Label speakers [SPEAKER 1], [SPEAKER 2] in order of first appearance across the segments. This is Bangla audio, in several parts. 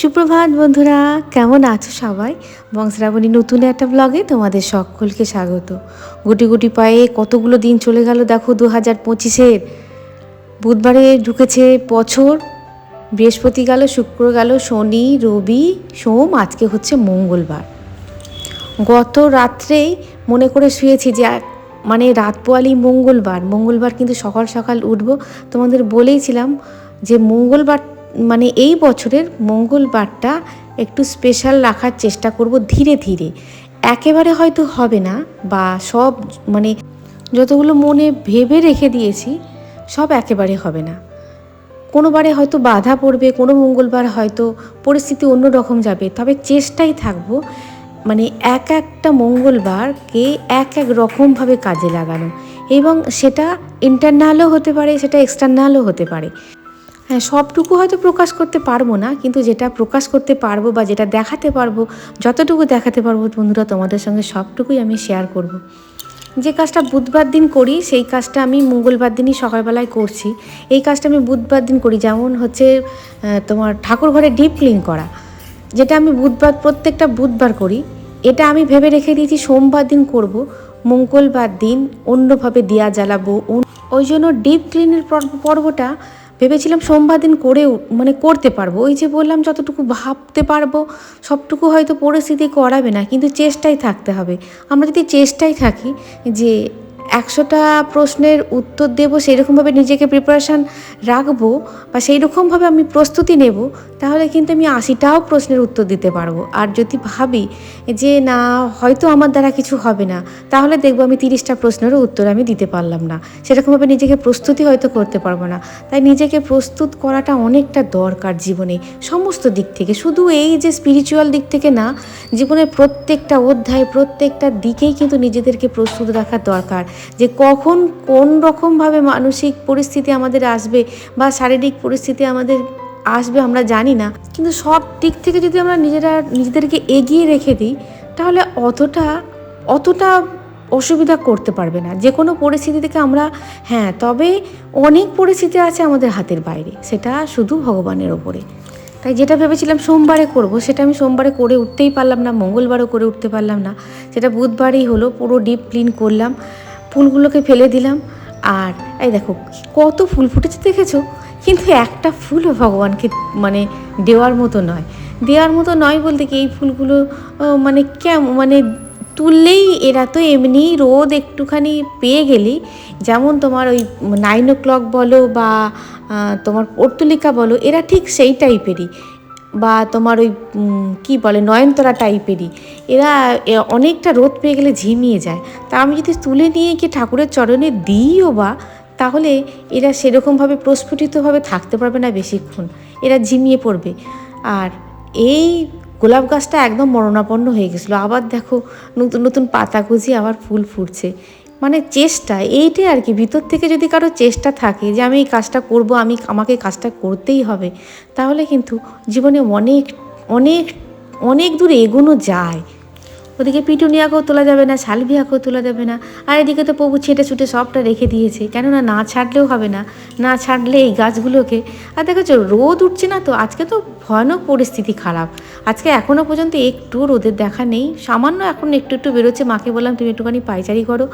[SPEAKER 1] সুপ্রভাত বন্ধুরা, কেমন আছো সবাই? বংশরাবণী নতুন একটা ব্লগে তোমাদের সকলকে স্বাগত। গুটি গুটি পায়ে কতগুলো দিন চলে গেল দেখো দু হাজার পঁচিশের। বুধবারে ঢুকেছে বছর, বৃহস্পতি গেল, শুক্র গেল, শনি, রবি, সোম, আজকে হচ্ছে মঙ্গলবার। গত রাত্রেই মনে করে শুয়েছি যে মানে রাত পোয়ালি মঙ্গলবার মঙ্গলবার কিন্তু সকাল সকাল উঠব। তোমাদের বলেইছিলাম যে মঙ্গলবার মানে এই বছরের মঙ্গলবারটা একটু স্পেশাল রাখার চেষ্টা করব ধীরে ধীরে। একেবারে হয়তো হবে না বা সব মানে যতগুলো মনে ভেবে রেখে দিয়েছি, সব একেবারে হবে না। কোনোবারে হয়তো বাধা পড়বে, কোনো মঙ্গলবার হয়তো পরিস্থিতি অন্যরকম যাবে, তবে চেষ্টাই থাকব মানে এক একটা মঙ্গলবারকে এক এক রকমভাবে কাজে লাগানো। এবং সেটা ইন্টারনালও হতে পারে, সেটা এক্সটার্নালও হতে পারে। হ্যাঁ সবটুকু হয়তো প্রকাশ করতে পারব না, কিন্তু যেটা প্রকাশ করতে পারব বা যেটা দেখাতে পারব, যতটুকু দেখাতে পারব বন্ধুরা, তোমাদের সঙ্গে সবটুকুই আমি শেয়ার করব। যে কাজটা বুধবার দিন করি, সেই কাজটা আমি মঙ্গলবার দিনই সকালবেলায় করছি এই কাজটা আমি বুধবার দিন করি, যেমন হচ্ছে তোমার ঠাকুর ঘরে ডিপ ক্লিন করা যেটা আমি বুধবার, প্রত্যেকটা বুধবার করি, এটা আমি ভেবে রেখে দিয়েছি সোমবার দিন করব, মঙ্গলবার দিন অন্যভাবে দিয়া জ্বালাবো ওই জন্য ডিপ ক্লিনের পর্বটা ভেবেছিলাম সোমবার দিন করে মানে করতে পারব। ওই যে বললাম, যতটুকু ভাবতে পারব, সবটুকু হয়তো পরিস্থিতি করাবে না, কিন্তু চেষ্টাই থাকতে হবে। আমরা যদি চেষ্টাই থাকি যে একশোটা প্রশ্নের উত্তর দেব সেই রকমভাবে নিজেকে প্রিপারেশান রাখব বা সেই রকমভাবে আমি প্রস্তুতি নেব, তাহলে কিন্তু আমি আশিটাও প্রশ্নের উত্তর দিতে পারব। আর যদি ভাবি যে না, হয়তো আমার দ্বারা কিছু হবে না, তাহলে দেখব আমি তিরিশটা প্রশ্নেরও উত্তর আমি দিতে পারলাম না। সেরকমভাবে নিজেকে প্রস্তুতি হয়তো করতে পারব না। তাই নিজেকে প্রস্তুত করাটা অনেকটা দরকার জীবনে, সমস্ত দিক থেকে। শুধু এই যে স্পিরিচুয়াল দিক থেকে না, জীবনের প্রত্যেকটা অধ্যায়, প্রত্যেকটা দিকেই কিন্তু নিজেদেরকে প্রস্তুত রাখা দরকার। যে কখন কোন রকমভাবে মানসিক পরিস্থিতি আমাদের আসবে বা শারীরিক পরিস্থিতি আমাদের আসবে আমরা জানি না। কিন্তু সব দিক থেকে যদি আমরা নিজেরা, নিজেদেরকে এগিয়ে রেখে দিই, তাহলে অতটা অতটা অসুবিধা করতে পারবে না। যে কোনো পরিস্থিতি থেকে আমরা হ্যাঁ তবে অনেক পরিস্থিতি আছে আমাদের হাতের বাইরে, সেটা শুধু ভগবানের ওপরে। তাই যেটা ভেবেছিলাম সোমবারে করব, সেটা আমি সোমবারে করে উঠতেই পারলাম না, মঙ্গলবারও করে উঠতে পারলাম না। সেটা বুধবারই হলো, পুরো ডিপ ক্লিন করলাম। ফুলগুলোকে ফেলে দিলাম। আর এই দেখো, কত ফুল ফুটেছে দেখেছ? কিন্তু একটা ফুলও ভগবানকে মানে দেওয়ার মতো নয়। দেওয়ার মতো নয় বলতে কি, এই ফুলগুলো মানে কেমন মানে তুললেই এরা তো এমনি রোদ একটুখানি পেয়ে গেলেই যেমন তোমার ওই নাইন ও ক্লক বলো বা তোমার পর্তুলিকা বলো, এরা ঠিক সেই টাইপেরই বা তোমার ওই কি বলে, নয়নতরা টাইপেরই, এরা অনেকটা রোদ পেয়ে গেলে ঝিমিয়ে যায়। তা আমি যদি তুলে নিয়ে গিয়ে ঠাকুরের চরণে দিইও বা, তাহলে এরা সেরকমভাবে প্রস্ফুটিতভাবে থাকতে পারবে না বেশিক্ষণ। এরা ঝিমিয়ে পড়বে। আর এই গোলাপ গাছটা একদম মরণাপন্ন হয়ে গেছিল। আবার দেখো, নতুন নতুন পাতা গজিয়ে আবার ফুল ফুটছে। মানে চেষ্টা এইটাই আর কি। ভিতর থেকে যদি কারও চেষ্টা থাকে যে আমি এই কাজটা করব, আমি আমাকে কাজটা করতেই হবে, তাহলে কিন্তু জীবনে অনেক অনেক অনেক দূর এগোনো যায়। ওদিকে পিটুনিয়াকেও তোলা যাবে না, সালভিয়াকেও তোলা যাবে না। আর এদিকে তো প্রভু ছেটে ছুটে সবটা রেখে দিয়েছে, কেননা না ছাড়লেও হবে না। না ছাড়লে এই গাছগুলোকে আর দেখেছ রোদ উঠছে না তো, আজকে তো ভয়ানক পরিস্থিতি খারাপ। আজকে এখনও পর্যন্ত একটু রোদের দেখা নেই। সামান্য এখন একটু একটু বেরোচ্ছে, মাকে বললাম, তুমি একটুখানি পাইচারি করো,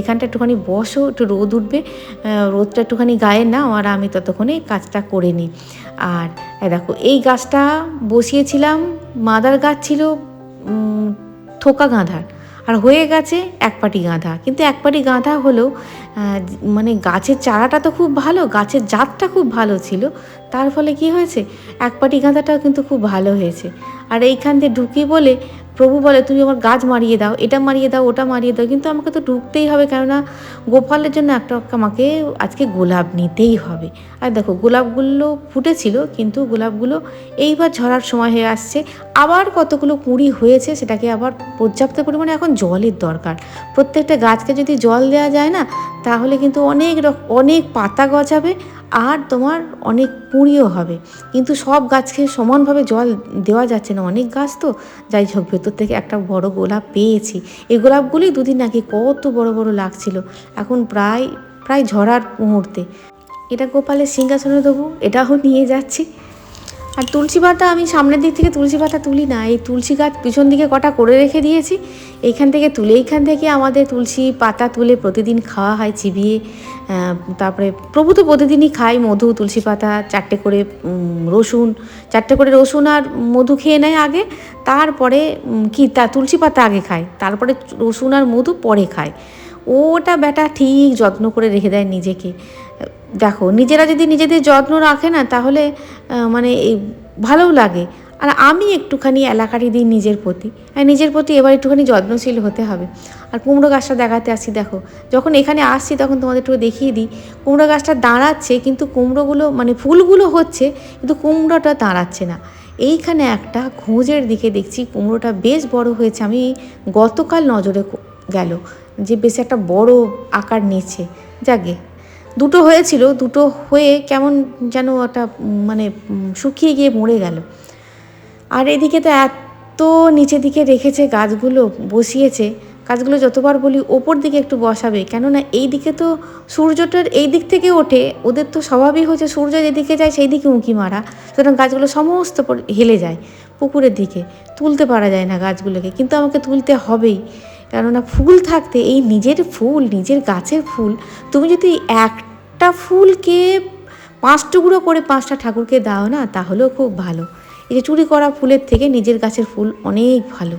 [SPEAKER 1] এখানটা একটুখানি বসো, একটু রোদ উঠবে। রোদটা একটুখানি গায়ে নাও, আর আমি ততক্ষণে কাজটা করে নিই। আর দেখো, এই গাছটা বসিয়েছিলাম, মাদার গাছ ছিল থোকা গাঁধার আর হয়ে গেছে এক পাটি গাঁধা। কিন্তু এক পাটি গাঁধা হলেও মানে গাছের চারাটা তো খুব ভালো, গাছের জাতটা খুব ভালো ছিল। তার ফলে কি হয়েছে? এক পাটি গাঁদাটাও কিন্তু খুব ভালো হয়েছে। আর এইখান দিয়ে ঢুকি বলে প্রভু বলে, তুমি আমার গাছ মারিয়ে দাও, এটা মারিয়ে দাও, ওটা মারিয়ে দাও। কিন্তু আমাকে তো ঢুকতেই হবে, কেননা গোপালের জন্য একটা আমাকে আজকে গোলাপ নিতেই হবে। আর দেখো, গোলাপগুলো ফুটেছিল, কিন্তু গোলাপগুলো এইবার ঝরার সময় হয়ে আসছে। আবার কতগুলো কুঁড়ি হয়েছে, সেটাকে আবার পর্যাপ্ত পরিমাণে এখন জলের দরকার। প্রত্যেকটা গাছকে যদি জল দেওয়া যায় না, তাহলে কিন্তু অনেক অনেক পাতা গজাবে আর তোমার অনেক কুঁড়িও হবে। কিন্তু সব গাছকে সমানভাবে জল দেওয়া যাচ্ছে না। অনেক গাছ তো, যাই হোক, ভেতর থেকে একটা বড় গোলাপ পেয়েছি। এই গোলাপগুলি দুদিন আগে কত বড় বড় লাগছিল। এখন প্রায় প্রায় ঝরার মুহূর্তে। এটা গোপালের সিংহাসনে দেবো, এটাও নিয়ে যাচ্ছি। আর তুলসী পাতা আমি সামনের দিক থেকে তুলসী পাতা তুলি না, এই তুলসী গাছ পিছন দিকে কটা করে রেখে দিয়েছি। এইখান থেকে তুলে এইখান থেকে আমাদের তুলসী পাতা তুলে প্রতিদিন খাওয়া হয়, চিবিয়ে তারপরে প্রভু তো প্রতিদিনই খায় মধু, তুলসী পাতা, চারটে করে রসুন, চারটে করে রসুন আর মধু খেয়ে নেয় আগে, তারপরে কি, তা তুলসী পাতা আগে খায় তারপরে রসুন আর মধু পরে খায় ওটা বেটা ঠিক যত্ন করে রেখে দেয় নিজেকে। দেখো, নিজেরা যদি নিজেদের যত্ন রাখে না, তাহলে মানে ভালোও লাগে। আর আমি একটুখানি এলাকারই দিই নিজের প্রতি। আর নিজের প্রতি এবার একটুখানি যত্নশীল হতে হবে। আর কুমড়ো গাছটা দেখাতে আসছি দেখো, যখন এখানে আসছি তখন তোমাদের একটু দেখিয়ে দিই। কুমড়ো গাছটা দাঁড়াচ্ছে, কিন্তু কুমড়োগুলো মানে ফুলগুলো হচ্ছে, কিন্তু কুমড়োটা দাঁড়াচ্ছে না। এইখানে একটা ঘোঁজের দিকে দেখছি কুমড়োটা বেশ বড় হয়েছে। আমি গতকাল নজরে গেল যে বেশ একটা বড় আকার নিয়েছে। যাকে দুটো হয়েছিল, দুটো হয়ে কেমন যেন একটা মানে শুকিয়ে গিয়ে মরে গেল। আর এদিকে তো এত নিচের দিকে রেখেছে গাছগুলো, বসিয়েছে। গাছগুলো যতবার বলি ওপর দিকে একটু বসাবে, কেননা এই দিকে তো সূর্যটার এই দিক থেকে ওঠে, ওদের তো স্বভাবই হচ্ছে সূর্য যেদিকে যায় সেই দিকে উঁকি মারা। সুতরাং গাছগুলো সমস্ত হেলে যায় পুকুরের দিকে। তুলতে পারা যায় না গাছগুলোকে, কিন্তু আমাকে তুলতে হবেই। কেননা ফুল থাকতে এই নিজের ফুল, নিজের গাছের ফুল, তুমি যদি একটা ফুলকে পাঁচ টুকরো করে পাঁচটা ঠাকুরকে দাও না, তাহলেও খুব ভালো। এই যে চুরি করা ফুলের থেকে নিজের গাছের ফুল অনেক ভালো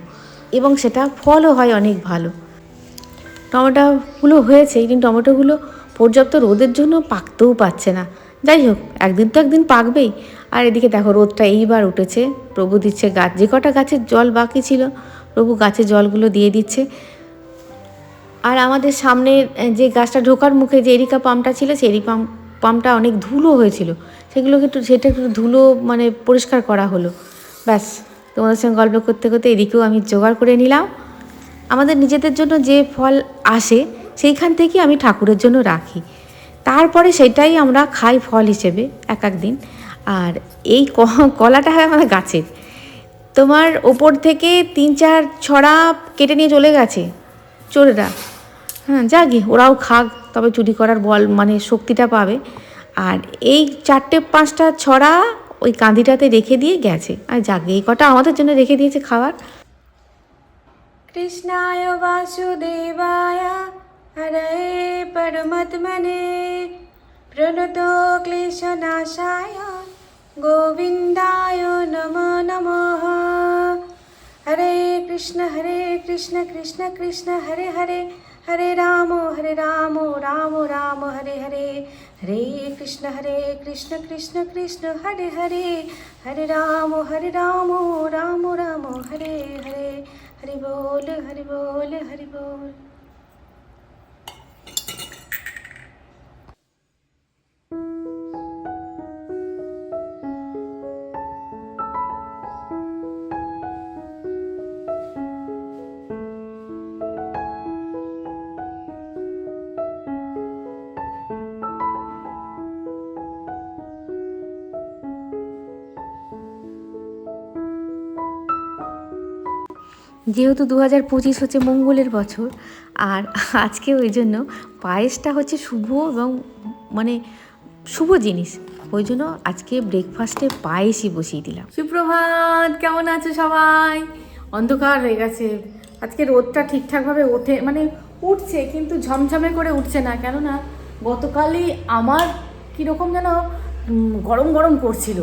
[SPEAKER 1] এবং সেটা ফলও হয় অনেক ভালো। টমেটোগুলো হয়েছে কিন্তু টমেটোগুলো পর্যাপ্ত রোদের জন্য পাকতেও পাচ্ছে না। যাই হোক, একদিন তো একদিন পাকবেই। আর এদিকে দেখো রোদটা এইবার উঠেছে, প্রভু দিচ্ছে গাছ, যে কটা গাছের জল বাকি ছিল প্রভু গাছের জলগুলো দিয়ে দিচ্ছে। আর আমাদের সামনে যে গাছটা ঢোকার মুখে যে এরিকা পাম্পটা ছিল, সেই এরি পাম্প, পাম্পটা অনেক ধুলো হয়েছিল। সেগুলোকে একটু, সেটা একটু ধুলো মানে পরিষ্কার করা হলো। ব্যাস, তোমাদের সঙ্গে গল্প করতে করতে এদিকেও আমি জোগাড় করে নিলাম। আমাদের নিজেদের জন্য যে ফল আসে, সেইখান থেকে আমি ঠাকুরের জন্য রাখি। তারপরে সেটাই আমরা খাই ফল হিসেবে এক এক দিন আর এই কলাটা হয় আমাদের গাছের। তোমার ওপর থেকে তিন, চার ছড়া কেটে নিয়ে চলে গেছে, চোরেরা। হ্যাঁ যাগে ওরাও খাক, তবে চুরি করার বল মানে শক্তিটা পাবে। আর এই চারটে, পাঁচটা ছড়া ওই কাঁদিটাতে রেখে দিয়ে গেছে। আর যাগে এই কটা আমাদের জন্য রেখে দিয়েছে খাবার।
[SPEAKER 2] কৃষ্ণায় বাসুদেবায় হরে পরমত্মনে প্রণত ক্লেশনাশায়। गोविन्दाय नमो नमः हरे कृष्ण हरे कृष्ण कृष्ण कृष्ण हरे हरे हरे राम हरे राम राम राम हरे हरे हरे कृष्ण हरे कृष्ण कृष्ण कृष्ण हरे हरे हरे राम हरे राम राम राम हरे हरे हरि बोल हरि बोल हरि बोल
[SPEAKER 1] যেহেতু দু হাজার পঁচিশ হচ্ছে মঙ্গলের বছর, আর আজকে ওই জন্য পায়েসটা হচ্ছে শুভ এবং মানে শুভ জিনিস। ওই জন্য আজকে ব্রেকফাস্টে পায়েসই বসিয়ে দিলাম। সুপ্রভাত, কেমন আছো সবাই? অন্ধকার হয়ে গেছে। আজকে রোদটা ঠিকঠাকভাবে ওঠে মানে উঠছে, কিন্তু ঝমঝমে করে উঠছে না। কেননা গতকালই আমার কীরকম যেন গরম গরম করছিল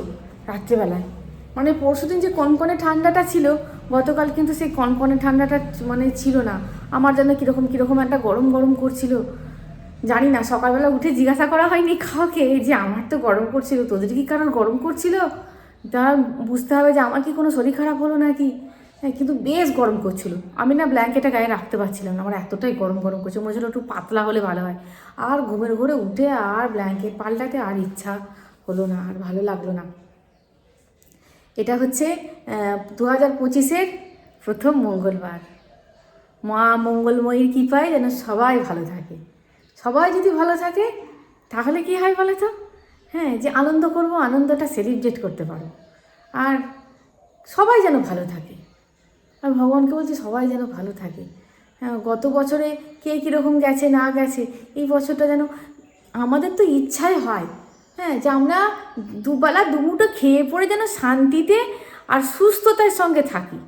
[SPEAKER 1] রাত্রেবেলায়। মানে পরশুদিন যে কনকনে ঠান্ডাটা ছিল গতকাল কিন্তু সেই কনকনে ঠান্ডাটা মানে ছিল না। আমার যেন কীরকম কীরকম একটা গরম গরম করছিল। জানি না, সকালবেলা উঠে জিজ্ঞাসা করা হয়নি খাওয়াকে যে আমার তো গরম করছিল, তোদের কি কারণ গরম করছিল? তা বুঝতে হবে যে আমার কি কোনো শরীর খারাপ হলো নাকি? হ্যাঁ কিন্তু বেশ গরম করছিল। আমি না ব্ল্যাঙ্কেটটা গায়ে রাখতে পারছিলাম না, আমার এতটাই গরম গরম করছে মনে হচ্ছিল একটু পাতলা হলে ভালো হয়। আর ঘুমের ঘরে উঠে আর ব্ল্যাঙ্কেট পাল্টাতে আর ইচ্ছা হলো না, আর ভালো লাগল না। এটা হচ্ছে দু হাজার পঁচিশের প্রথম মঙ্গলবার। মা মঙ্গলময়ীর কৃপায় যেন সবাই ভালো থাকে। সবাই যদি ভালো থাকে, তাহলে কি হয় বলো তো? হ্যাঁ যে আনন্দ করব, আনন্দটা সেলিব্রেট করতে পারো। আর সবাই যেন ভালো থাকে। আর ভগবানকে বলছি, সবাই যেন ভালো থাকে। হ্যাঁ গত বছরে কে কীরকম গেছে, না গেছে, এই বছরটা যেন আমাদের তো ইচ্ছাই হয়। হ্যাঁ যে আমরা দুবেলা দুমুটো খেয়ে পড়ে যেন শান্তিতে আর সুস্থতার সঙ্গে থাকি।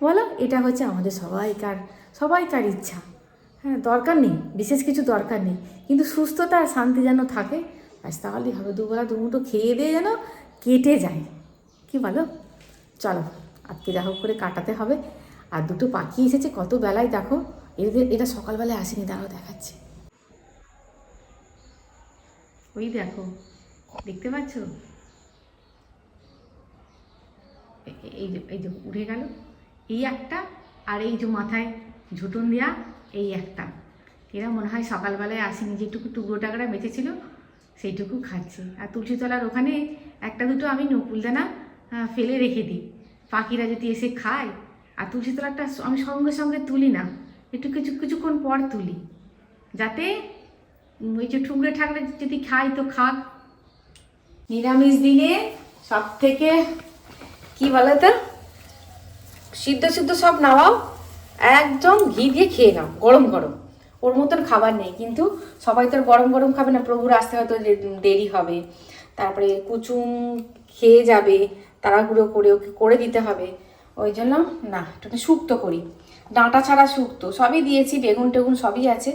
[SPEAKER 1] বলো? এটা হচ্ছে আমাদের সবাইকার সবাইকার ইচ্ছা। হ্যাঁ দরকার নেই, বিশেষ কিছু দরকার নেই। কিন্তু সুস্থতা আর শান্তি যেন থাকে, ব্যাস তাহলেই হবে। দুবেলা দুমুটো খেয়ে দিয়ে যেন কেটে যায়। কি বলো? চলো, আজকে যা হোক করে কাটাতে হবে। আর দুটো পাখি এসেছে, কত বেলায় দেখো। এদের এটা সকালবেলায় আসেনি, দাঁড়াও দেখাচ্ছে। ওই দেখো দেখতে পাচ্ছ? এই যে এই যে উঠে গেল। এই একটা আর এই যে মাথায় ঝুটন দেওয়া এই একটা। এরা মনে হয় সকালবেলায় আসেনি, যেটুকু টুকরো টাকরা বেঁচেছিল, সেইটুকু খাচ্ছে। আর তুলসীতলার ওখানে একটা দুটো আমি নকুলদানা ফেলে রেখে দিই। পাখিরা যদি এসে খায়, আর তুলসীতলাটা আমি সঙ্গে সঙ্গে তুলি না, একটু কিছু, কিছুক্ষণ পর তুলি। যাতে ওই যে ঠুকরে ঠাকরে যদি খাই তো খাক। নিরামিষ দিনে সব থেকে কি বলো তো সিদ্ধ সিদ্ধ সব নামাও, একদম ঘি দিয়ে খেয়ে নাও, গরম গরম। ওর মতন খাবার নেই, কিন্তু সবাই তো গরম গরম খাবে না, প্রভুর আসতে হয়তো দেরি হবে। তারপরে কুচুম খেয়ে যাবে, তাড়াহুড়ো করে ওকে করে দিতে হবে। ওই জন্য না একটু শুক্তো করি। ডাঁটা ছাড়া শুক্তো, সবই দিয়েছি, বেগুন টেগুন সবই আছে।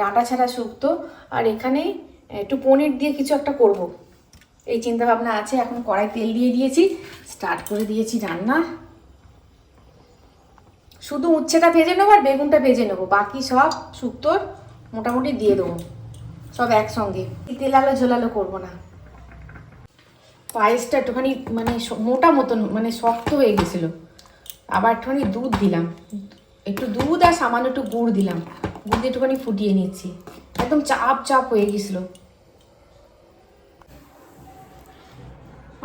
[SPEAKER 1] ডাঁটা ছাড়া শুক্তো, আর এখানে একটু পনির দিয়ে কিছু একটা করব। এই চিন্তা ভাবনা আছে, এখন কড়াই তেল দিয়ে দিয়েছি। স্টার্ট করে দিয়েছি রান্না। শুধু উচ্ছেটা ভেজে নেব আর বেগুনটা ভেজে নেব, বাকি সব শুক্তোর মোটামুটি দিয়ে দেবো, সব একসঙ্গে। তেল আলো ঝোলালো করব না। পায়েসটা একটুখানি মানে মোটা মতন মানে শক্ত হয়ে গেছিল। আবার একটুখানি দুধ দিলাম। একটু দুধ আর সামান্য একটু গুড় দিলাম। গুড় দিয়ে একটুখানি ফুটিয়ে নিচ্ছি। একদম চাপ চাপ হয়ে গেছিল।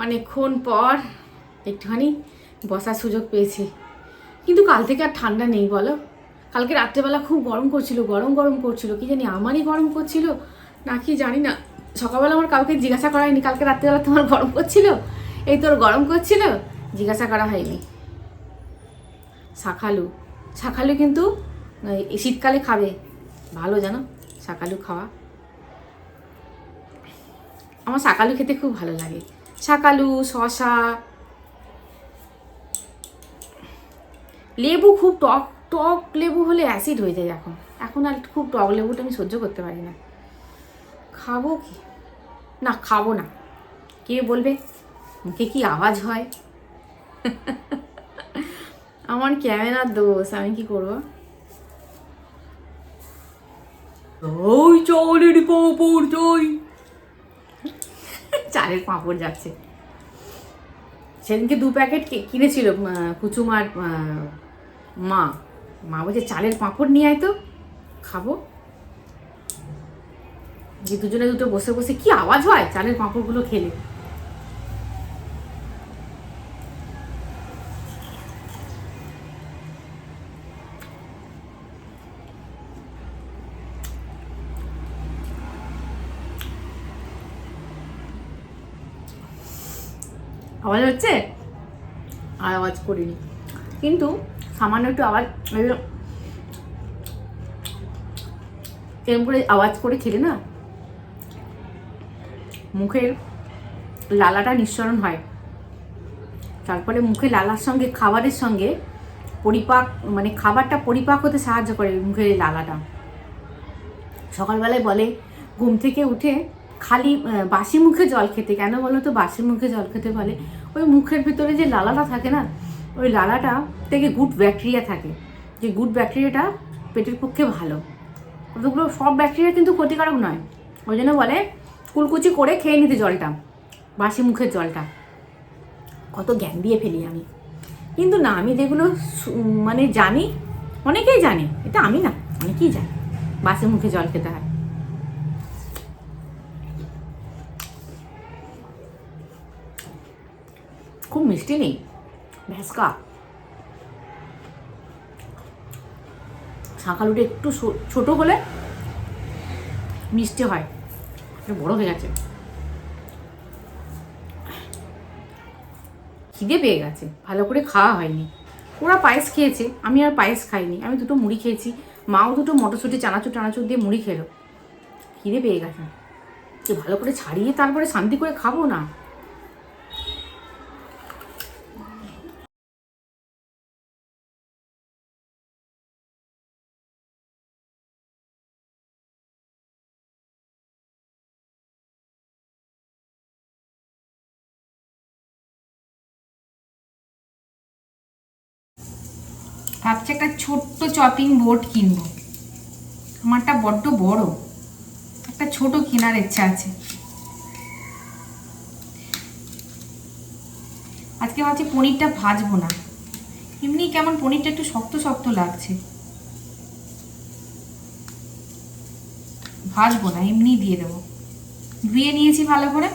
[SPEAKER 1] অনেকক্ষণ পর একটুখানি বসার সুযোগ পেয়েছি। কিন্তু কাল থেকে আর ঠান্ডা নেই বলো। কালকে রাত্রেবেলা খুব গরম করছিল, গরম গরম করছিল। কি জানি আমারই গরম করছিল, না কি জানি না। সকালবেলা আমার কাউকে জিজ্ঞাসা করা হয়নি, কালকে রাত্রেবেলা তোমার গরম করছিল? এই তোর গরম করছিল? জিজ্ঞাসা করা হয়নি। শাখালু শাখালু কিন্তু শীতকালে খাবে। ভালো জানো, শাকালু খাওয়া। আমার শাকালু খেতে খুব ভালো লাগে। শাকালু, শশা। লেবু খুব টক টক লেবু হলে অ্যাসিড হয়ে যায় এখন। এখন আর খুব টক লেবুটা আমি সহ্য করতে পারি না। খাব কি? না, খাব না। কে বলবে? মুখে কি আওয়াজ হয়? আমার ক্যামেরার দোষ, আমি কি করব? ওই চালের পাঁপড় চাই চালের পাঁপড় যাচ্ছে। সেদিনকে দু প্যাকেট কিনেছিল আহ, কুচুম আর আহ, মা। মা বলছে চালের পাঁপড় নিয়ে আয় তো খাব। যে দুজনে দুটো বসে বসে কি আওয়াজ হয় চালের পাঁপড়গুলো খেলে। আওয়াজ হচ্ছে? আর আওয়াজ করিনি। কিন্তু সামান্য একটু আওয়াজ এরকম করে আওয়াজ করে খেলে না? মুখের লালাটা নিঃসরণ হয়। তারপরে মুখে লালার সঙ্গে, খাবারের সঙ্গে পরিপাক মানে খাবারটা পরিপাক হতে সাহায্য করে মুখের লালাটা। সকালবেলায় বলে, ঘুম থেকে উঠে খালি বাসি মুখে জল খেতে, কেন বলো তো? বাসি মুখে জল খেতে বলে। ওই মুখের ভিতরে যে লালাটা থাকে না, ওই লালাটা থেকে গুড ব্যাকটেরিয়া থাকে। যে গুড ব্যাকটেরিয়াটা পেটের পক্ষে ভালো। ওগুলো সব ব্যাকটেরিয়া কিন্তু ক্ষতিকারক নয়। ওই জন্য বলে, কুলকুচি করে খেয়ে নিতে জলটা, বাসি মুখের জলটা। কত জ্ঞান দিয়ে ফেলি আমি। কিন্তু না, আমি যেগুলো মানে জানি, অনেকেই জানে। এটা আমি না, অনেকেই জানি, বাসি মুখে জল খেতে হয়। খুব মিষ্টি নেই ভ্যাসকা শাঁকালুটা একটু ছোট হলে মিষ্টি হয় বড় হয়ে গেছে খিদে পেয়ে গেছে ভালো করে খাওয়া হয়নি ওরা পায়েস খেয়েছে আমি আর পায়েস খাইনি আমি দুটো মুড়ি খেয়েছি মাও দুটো মটরশুঁটি চানাচুর টানাচুর দিয়ে মুড়ি খেলো খিদে পেয়ে গেছে
[SPEAKER 2] ভালো করে ছাড়িয়ে তারপরে শান্তি করে খাব না ভাবছি একটা ছোট্ট চপিং বোর্ড কিনবো। আমারটা বড্ড বড়। একটা ছোট কেনার ইচ্ছা আছে। আজকে ভাবছি পনিরটা ভাজবো না। এমনি কেমন পনিরটা একটু শক্ত শক্ত লাগছে। ভাজবো না, এমনি দিয়ে দেবো। ধুয়ে নিয়েছি ভালো করে।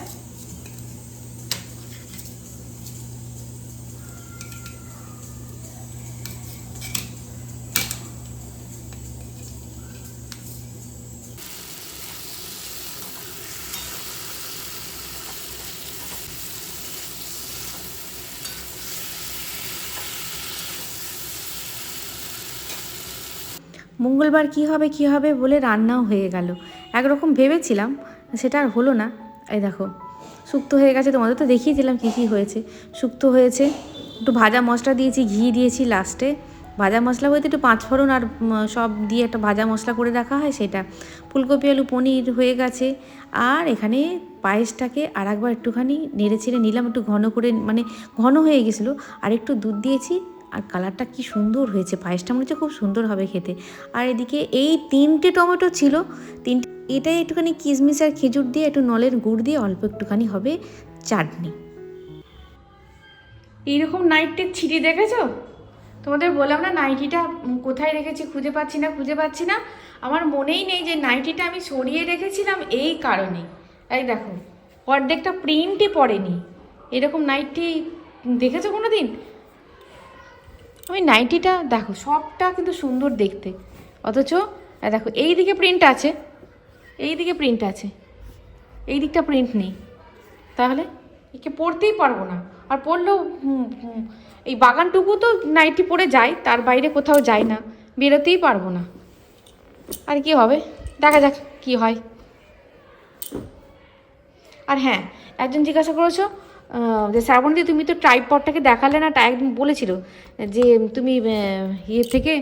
[SPEAKER 1] মঙ্গলবার কি হবে কি হবে বলে রান্নাও হয়ে গেল। একরকম ভেবেছিলাম, সেটা আর হলো না। এই দেখো, শুক্তো হয়ে গেছে, তোমাদের তো দেখিয়েছিলাম কী কী হয়েছে। শুক্তো হয়েছে, একটু ভাজা মশলা দিয়েছি, ঘি দিয়েছি লাস্টে ভাজা মশলা বলতে একটু পাঁচফোড়ন আর সব দিয়ে একটা ভাজা মশলা করে রাখা হয় সেটা। ফুলকপি, আলু, পনির হয়ে গেছে। আর এখানে পায়েসটাকে আর একবার একটুখানি নেড়ে ছেড়ে নিলাম, একটু ঘন করে মানে ঘন হয়ে গেছিল। আর একটু দুধ দিয়েছি আর কালারটা কি সুন্দর হয়েছে, পায়েসটা মনে হচ্ছে খুব সুন্দর হবে খেতে। আর এদিকে এই তিনটে টমেটো ছিল, তিনটে, এটাই একটুখানি কিশমিশ আর খেজুর দিয়ে, একটু নলের গুড় দিয়ে অল্প একটুখানি হবে চাটনি।
[SPEAKER 2] এইরকম নাইটটির ছিটি দেখেছ? তোমাদের বললাম না নাইটিটা কোথায় রেখেছি খুঁজে পাচ্ছি না, খুঁজে পাচ্ছি না। আমার মনেই নেই যে নাইটিটা আমি সরিয়ে রেখেছিলাম এই কারণে। এই দেখো, অর্ধেকটা প্রিন্টই পড়েনি। এরকম নাইটি দেখেছ কোনো দিন আমি নাইটিটা দেখো, সবটা কিন্তু সুন্দর দেখতে। অথচ দেখো এই দিকে প্রিন্ট আছে এই দিকে প্রিন্ট আছে এই দিকটা প্রিন্ট নেই। তাহলে, একে পড়তেই পারব না। আর পড়লেও এই বাগানটুকু তো নাইটি পরে যায়, তার বাইরে কোথাও যায় না, বেরোতেই পারব না। আর কি হবে? দেখা যাক কি হয়। আর হ্যাঁ একজন জিজ্ঞাসা করেছ যে শ্রাবণী তুমি তো ট্রাইপডটাকে দেখালে না একদিন বলেছিল যে তুমি ইয়ে থেকে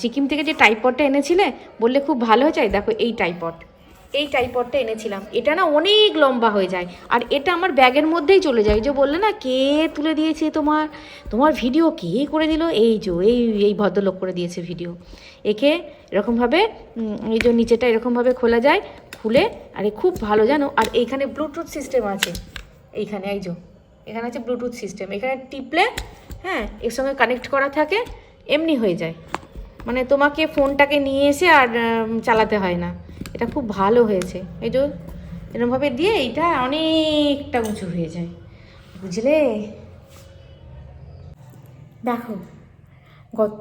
[SPEAKER 2] সিকিম থেকে যে টাইপডটা এনেছিলে, বললে খুব ভালো হয়ে যায়। দেখো, এই টাইপড এই টাইপডটা এনেছিলাম। এটা না অনেক লম্বা হয়ে যায়। আর এটা আমার ব্যাগের মধ্যেই চলে যায়। যে বললে না, কে তুলে দিয়েছে তোমার? তোমার ভিডিও কে করে দিল? এই যে, এই এই ভদ্রলোক করে দিয়েছে ভিডিও। একে এরকমভাবে এই যে নিচেটা এরকমভাবে খোলা যায়, খুলে, আরে খুব ভালো জানো। আর এইখানে ব্লুটুথ সিস্টেম আছে। এইখানে, এই এখানে আছে ব্লুটুথ সিস্টেম এখানে টিপলে হ্যাঁ এর সঙ্গে কানেক্ট করা থাকে, এমনি হয়ে যায়। মানে তোমাকে ফোনটাকে নিয়ে এসে আর চালাতে হয় না। এটা খুব ভালো হয়েছে। এই যে এরকমভাবে দিয়ে এইটা অনেকটা উঁচু হয়ে যায়। বুঝলে?
[SPEAKER 1] দেখো, গত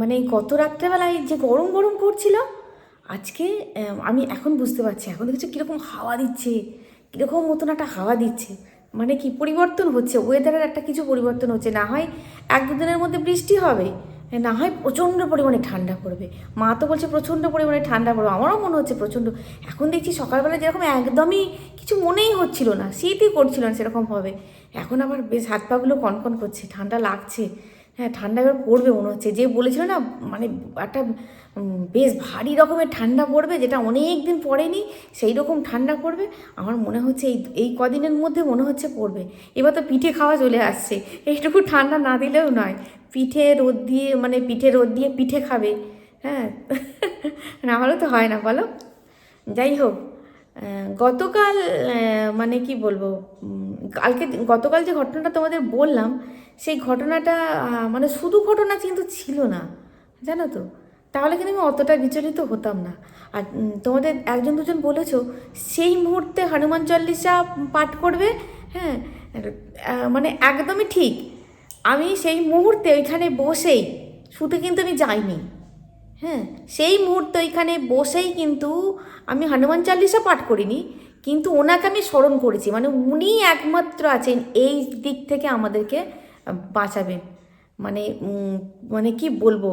[SPEAKER 1] মানে গত রাত্রেবেলায় যে গরম গরম করছিল, আজকে আমি এখন বুঝতে পারছি। এখন দেখছি কীরকম হাওয়া দিচ্ছে, কীরকম মতন একটা হাওয়া দিচ্ছে। মানে কি পরিবর্তন হচ্ছে? ওয়েদারের একটা কিছু পরিবর্তন হচ্ছে। না হয় এক দুদিনের মধ্যে বৃষ্টি হবে, না হয় প্রচণ্ড পরিমাণে ঠান্ডা পড়বে। মা তো বলছে প্রচণ্ড পরিমাণে ঠান্ডা পড়বে। আমারও মনে হচ্ছে প্রচণ্ড। এখন দেখছি সকালবেলা যেরকম একদমই কিছু মনেই হচ্ছিল না, শীতই করছিল না সেরকম হবে এখন আবার বেশ হাত পাগুলো কনকন করছে, ঠান্ডা লাগছে। হ্যাঁ ঠান্ডা এবার পড়বে মনে হচ্ছে। যে বলেছিল না মানে একটা বেশ ভারী রকমের ঠান্ডা পড়বে, যেটা অনেক দিন পড়েনি, সেই রকম ঠান্ডা পড়বে। আমার মনে হচ্ছে এই এই কদিনের মধ্যে মনে হচ্ছে পড়বে। এবার তো পিঠে খাওয়া চলে আসছে, এইটুকু ঠান্ডা না দিলেও নয়। পিঠে রোদ দিয়ে মানে পিঠে রোদ দিয়ে পিঠে খাবে হ্যাঁ? না হলে তো হয় না, বলো? যাই হোক গতকাল মানে কি বলব কালকে গতকাল যে ঘটনাটা তোমাদের বললাম, সেই ঘটনাটা মানে শুধু ঘটনা কিন্তু ছিল না, জানো তো? তাহলে কিন্তু আমি অতটা বিচলিত হতাম না। আর তোমাদের একজন দুজন বলেছ, সেই মুহূর্তে হনুমান চল্লিশা পাঠ করবে? হ্যাঁ মানে একদমই ঠিক। আমি সেই মুহূর্তে ওইখানে বসেই শুতে কিন্তু আমি যাইনি। হ্যাঁ সেই মুহূর্তে ওইখানে বসেই কিন্তু আমি হনুমান চালিসা পাঠ করিনি, কিন্তু ওনাকে আমি স্মরণ করেছি। মানে উনি একমাত্র আছেন এই দিক থেকে আমাদেরকে বাঁচাবেন। মানে মানে কি বলব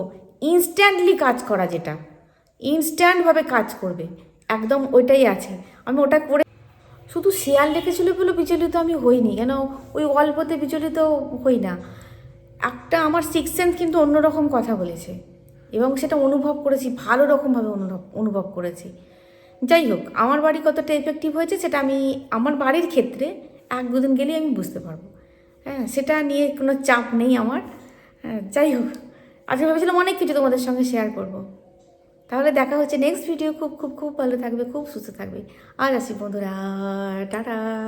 [SPEAKER 1] ইনস্ট্যান্টলি কাজ করা যেটা। ইনস্ট্যান্টভাবে কাজ করবে। একদম ওইটাই আছে। আমি ওটা করে শুধু শেয়ার লিখেছিল বলে বিচলিত আমি হইনি। কেন? ওই অল্পতে বিচলিত হই না। একটা আমার সিক্স সেন্স কিন্তু অন্যরকম কথা বলেছে। এবং সেটা অনুভব করেছি ভালো রকমভাবে অনুভব অনুভব করেছি। যাই হোক আমার বাড়ি কতটা এফেক্টিভ হয়েছে সেটা আমি আমার বাড়ির ক্ষেত্রে এক দুদিন গেলেই আমি বুঝতে পারব। হ্যাঁ সেটা নিয়ে কোনো চাপ নেই আমার। হ্যাঁ, যাই হোক। আজকে ভেবেছিলাম অনেক কিছু তোমাদের সঙ্গে শেয়ার করব। তাহলে দেখা হচ্ছে নেক্সট ভিডিও খুব খুব খুব ভালো থাকবে, খুব সুস্থ থাকবে। আর আসি বন্ধুরা, টাটা।